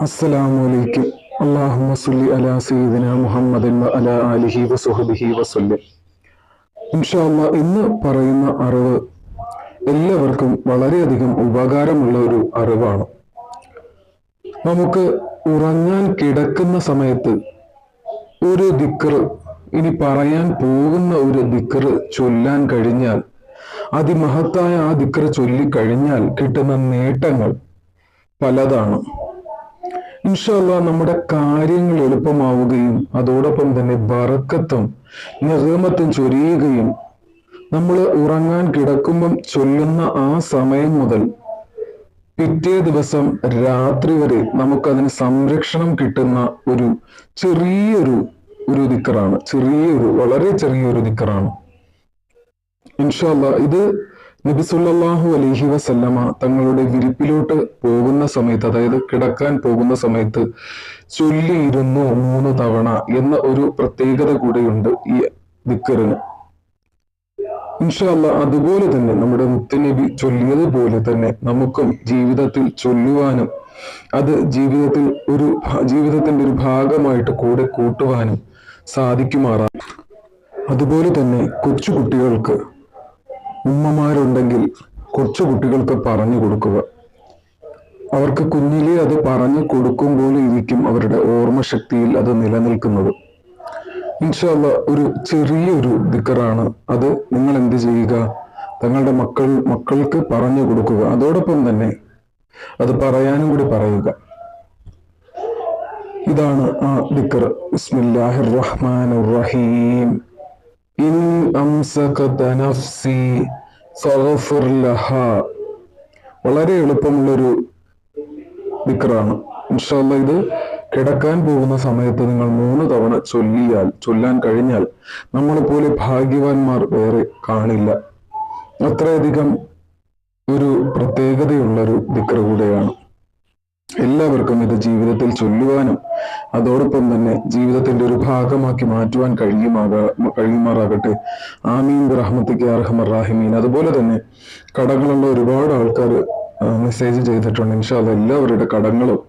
അസ്സലാമലൈക്കും. അള്ളാഹുമ്മ സുല്ലി അലാ സയ്യിദിന മുഹമ്മദിൻ അലാ ആലിഹി വസുഹബിഹി വസുല്ലി ഇൻഷാല്ല ഇന്ന് പറയുന്ന അറിവ് എല്ലാവർക്കും വളരെയധികം ഉപകാരമുള്ള ഒരു അറിവാണ്. നമുക്ക് ഉറങ്ങാൻ കിടക്കുന്ന സമയത്ത് ഒരു ദിക്കർ ഇനി പറയാൻ പോകുന്ന ഒരു ദിക്കർ ചൊല്ലാൻ കഴിഞ്ഞാൽ അതിമഹത്തായ ആ ദിക്കർ ചൊല്ലിക്കഴിഞ്ഞാൽ കിട്ടുന്ന നേട്ടങ്ങൾ പലതാണ്. ഇൻഷല്ല നമ്മുടെ കാര്യങ്ങൾ എളുപ്പമാവുകയും അതോടൊപ്പം തന്നെ ബറക്കത്തും നിഗമത്തും ചൊരിയുകയും നമ്മൾ ഉറങ്ങാൻ കിടക്കുമ്പം ചൊല്ലുന്ന ആ സമയം മുതൽ പിറ്റേ ദിവസം രാത്രി വരെ നമുക്കതിന് സംരക്ഷണം കിട്ടുന്ന ഒരു ചെറിയൊരു ഒരു ദിക്കറാണ്. ചെറിയൊരു വളരെ ചെറിയൊരു ദിക്കറാണ്. ഇൻഷല്ല ഇത് നബിസുല്ലാഹു അലൈഹി വസല്ലമ തങ്ങളുടെ വിരിപ്പിലോട്ട് പോകുന്ന സമയത്ത് അതായത് കിടക്കാൻ പോകുന്ന സമയത്ത് ചൊല്ലിയിരുന്നു മൂന്ന് തവണ എന്ന ഒരു പ്രത്യേകത കൂടെയുണ്ട് ഈ ദിക്കറിന്. ഇൻഷാല്ല അതുപോലെ തന്നെ നമ്മുടെ മുത്തനബി ചൊല്ലിയതുപോലെ തന്നെ നമുക്കും ജീവിതത്തിൽ ചൊല്ലുവാനും അത് ജീവിതത്തിൽ ഒരു ജീവിതത്തിന്റെ ഒരു ഭാഗമായിട്ട് കൂടെ കൂട്ടുവാനും സാധിക്കുമാറാം. അതുപോലെ തന്നെ കൊച്ചു കുട്ടികൾക്ക് ഉമ്മമാരുണ്ടെങ്കിൽ കൊച്ചു കുട്ടികൾക്ക് പറഞ്ഞു കൊടുക്കുക. അവർക്ക് കുഞ്ഞിലേ അത് പറഞ്ഞു കൊടുക്കും പോലെ ഇരിക്കും അവരുടെ ഓർമ്മശക്തിയിൽ അത് നിലനിൽക്കുന്നത്. ഇൻഷാല്ല ഒരു ചെറിയൊരു ദിക്കറാണ്. അത് നിങ്ങൾ എന്ത് ചെയ്യുക? തങ്ങളുടെ മക്കൾ മക്കൾക്ക് പറഞ്ഞു കൊടുക്കുക. അതോടൊപ്പം തന്നെ അത് പറയാനും കൂടി പറയുക. ഇതാണ് ആ ദിക്കർ. ബിസ്മില്ലാഹിർ റഹ്മാൻ റഹീം. ലഹ. വളരെ എളുപ്പമുള്ളൊരു ദിക്റാണ്. ഇൻഷാല്ല ഇത് കിടക്കാൻ പോകുന്ന സമയത്ത് നിങ്ങൾ മൂന്ന് തവണ ചൊല്ലിയാൽ ചൊല്ലാൻ കഴിഞ്ഞാൽ നമ്മളെ പോലെ ഭാഗ്യവാന്മാർ വേറെ കാണില്ല. അത്രയധികം ഒരു പ്രത്യേകതയുള്ളൊരു ദിക്ർ കൂടെയാണ്. എല്ലാവർക്കും ഇത് ജീവിതത്തിൽ ചൊല്ലുവാനും അതോടൊപ്പം തന്നെ ജീവിതത്തിന്റെ ഒരു ഭാഗമാക്കി മാറ്റുവാൻ കഴിയുമാക കഴിയുമാറാകട്ടെ. ആമീൻ. റഹ്മത്തിക്ക് അർഹമർ റാഹിമീൻ അതുപോലെ തന്നെ കടങ്ങളുള്ള ഒരുപാട് ആൾക്കാർ മെസ്സേജ് ചെയ്തിട്ടുണ്ട്. ഇൻഷാല്ല എല്ലാവരുടെ കടങ്ങളും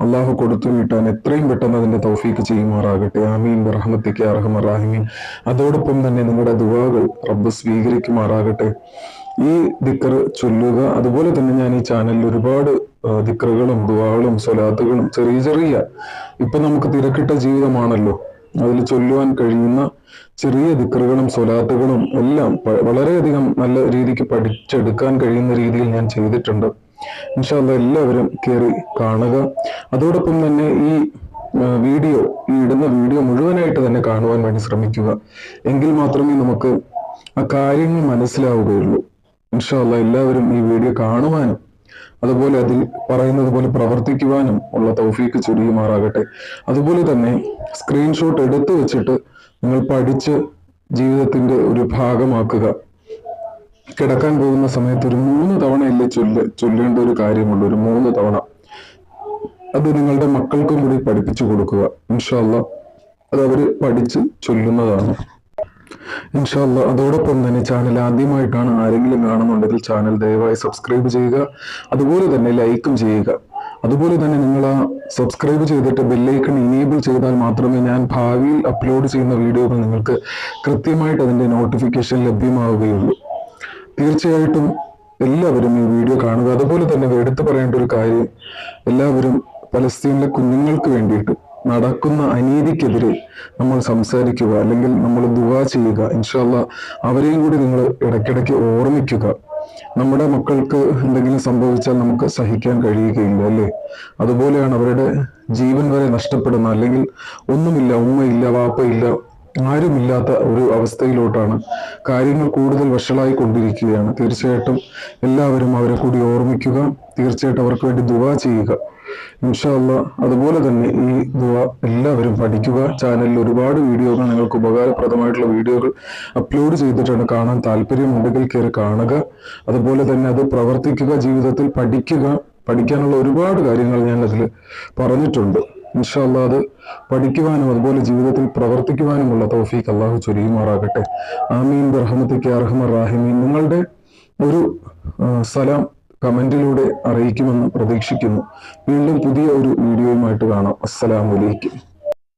അള്ളാഹു കൊടുത്തു വീട്ടാൻ എത്രയും പെട്ടെന്ന് അതിന്റെ തൗഫീക്ക് ചെയ്യുമാറാകട്ടെ. ആമീൻ. റഹ്മത്തിക്ക് അർഹമർ റാഹിമീൻ അതോടൊപ്പം തന്നെ നിങ്ങളുടെ ദുവാകൾ റബ്ബ് സ്വീകരിക്കുമാറാകട്ടെ. ഈ ദിക്കർ ചൊല്ലുക അതുപോലെ തന്നെ ഞാൻ ഈ ചാനലിൽ ഒരുപാട് ദിക്റുകളും ദുവാകളും സ്വലാത്തുകളും ചെറിയ ചെറിയ ഇപ്പൊ നമുക്ക് തിരക്കിട്ട ജീവിതമാണല്ലോ. അതിൽ ചൊല്ലുവാൻ കഴിയുന്ന ചെറിയ ദിക്റുകളും സ്വലാത്തുകളും എല്ലാം വളരെയധികം നല്ല രീതിക്ക് പഠിച്ചെടുക്കാൻ കഴിയുന്ന രീതിയിൽ ഞാൻ ചെയ്തിട്ടുണ്ട്. ഇൻഷാല്ല എല്ലാവരും കയറി കാണുക. അതോടൊപ്പം തന്നെ ഈ വീഡിയോ ഈ ഇടുന്ന വീഡിയോ മുഴുവനായിട്ട് തന്നെ കാണുവാൻ വേണ്ടി ശ്രമിക്കുക. എങ്കിൽ മാത്രമേ നമുക്ക് ആ കാര്യങ്ങൾ മനസ്സിലാവുകയുള്ളൂ. ഇൻഷാല്ല എല്ലാവരും ഈ വീഡിയോ കാണുവാനും അതുപോലെ അതിൽ പറയുന്നത് പോലെ പ്രവർത്തിക്കുവാനും ഉള്ള തൗഫീക്ക് ചൊരിയുമാറാകട്ടെ. അതുപോലെ തന്നെ സ്ക്രീൻഷോട്ട് എടുത്തു വെച്ചിട്ട് നിങ്ങൾ പഠിച്ച് ജീവിതത്തിന്റെ ഒരു ഭാഗമാക്കുക. കിടക്കാൻ പോകുന്ന സമയത്ത് ഒരു മൂന്ന് തവണയല്ലേ ചൊല്ല ചൊല്ലേണ്ട ഒരു കാര്യമുണ്ട് ഒരു മൂന്ന് തവണ. അത് നിങ്ങളുടെ മക്കൾക്കും കൂടി പഠിപ്പിച്ചു കൊടുക്കുക. ഇൻഷാല്ല അത് അവർ പഠിച്ച് ചൊല്ലുന്നതാണ്. ഇൻഷാല്ല അതോടൊപ്പം തന്നെ ചാനൽ ആദ്യമായിട്ടാണ് ആരെങ്കിലും കാണുന്നുണ്ടെങ്കിൽ ചാനൽ ദയവായി സബ്സ്ക്രൈബ് ചെയ്യുക. അതുപോലെ തന്നെ ലൈക്കും ചെയ്യുക. അതുപോലെ തന്നെ നിങ്ങൾ ആ സബ്സ്ക്രൈബ് ചെയ്തിട്ട് ബെല്ലൈക്കൺ ഇനേബിൾ ചെയ്താൽ മാത്രമേ ഞാൻ ഭാവിയിൽ അപ്ലോഡ് ചെയ്യുന്ന വീഡിയോകൾ നിങ്ങൾക്ക് കൃത്യമായിട്ട് അതിന്റെ നോട്ടിഫിക്കേഷൻ ലഭ്യമാവുകയുള്ളൂ. തീർച്ചയായിട്ടും എല്ലാവരും ഈ വീഡിയോ കാണുക. അതുപോലെ തന്നെ എടുത്തു പറയേണ്ട ഒരു കാര്യം എല്ലാവരും പലസ്തീനിലെ കുഞ്ഞുങ്ങൾക്ക് വേണ്ടിയിട്ട് നടക്കുന്ന അനീതിക്കെതിരെ നമ്മൾ സംസാരിക്കുക അല്ലെങ്കിൽ നമ്മൾ ദുവാ ചെയ്യുക. ഇൻഷാല്ല അവരെയും കൂടി നിങ്ങൾ ഇടയ്ക്കിടയ്ക്ക് ഓർമ്മിക്കുക. നമ്മുടെ മക്കൾക്ക് എന്തെങ്കിലും സംഭവിച്ചാൽ നമുക്ക് സഹിക്കാൻ കഴിയുകയില്ല അല്ലേ? അതുപോലെയാണ് അവരുടെ ജീവൻ വരെ നഷ്ടപ്പെടുന്ന അല്ലെങ്കിൽ ഒന്നുമില്ല ഉമ്മയില്ല വാപ്പയില്ല ആരുമില്ലാത്ത ഒരു അവസ്ഥയിലോട്ടാണ് കാര്യങ്ങൾ കൂടുതൽ വഷളായി കൊണ്ടിരിക്കുകയാണ്. തീർച്ചയായിട്ടും എല്ലാവരും അവരെ കൂടി ഓർമ്മിക്കുക തീർച്ചയായിട്ടും അവർക്ക് വേണ്ടി ദുവാ ചെയ്യുക. ഇൻഷാല്ല അതുപോലെ തന്നെ ഈ ദുവ എല്ലാവരും പഠിക്കുക. ചാനലിൽ ഒരുപാട് വീഡിയോകൾ നിങ്ങൾക്ക് ഉപകാരപ്രദമായിട്ടുള്ള വീഡിയോകൾ അപ്ലോഡ് ചെയ്തിട്ടാണ് കാണാൻ താല്പര്യമുണ്ടെങ്കിൽ കയറി കാണുക. അതുപോലെ തന്നെ അത് പ്രവർത്തിക്കുക ജീവിതത്തിൽ പഠിക്കുക. പഠിക്കാനുള്ള ഒരുപാട് കാര്യങ്ങൾ ഞാൻ അതിൽ പറഞ്ഞിട്ടുണ്ട്. ഇൻഷാല്ല അത് പഠിക്കുവാനും അതുപോലെ ജീവിതത്തിൽ പ്രവർത്തിക്കുവാനുമുള്ള തൗഫീഖ് അള്ളാഹു ചൊരിയുമാറാകട്ടെ. ആമീൻ. റഹ്മത്തിക്ക് അർഹമർ റാഹിമീൻ. നിങ്ങളുടെ ഒരു സലാം കമന്റിലൂടെ അറിയിക്കുമെന്ന് പ്രതീക്ഷിക്കുന്നു. വീണ്ടും പുതിയ ഒരു വീഡിയോയുമായിട്ട് കാണാം. അസ്സലാമലൈക്കും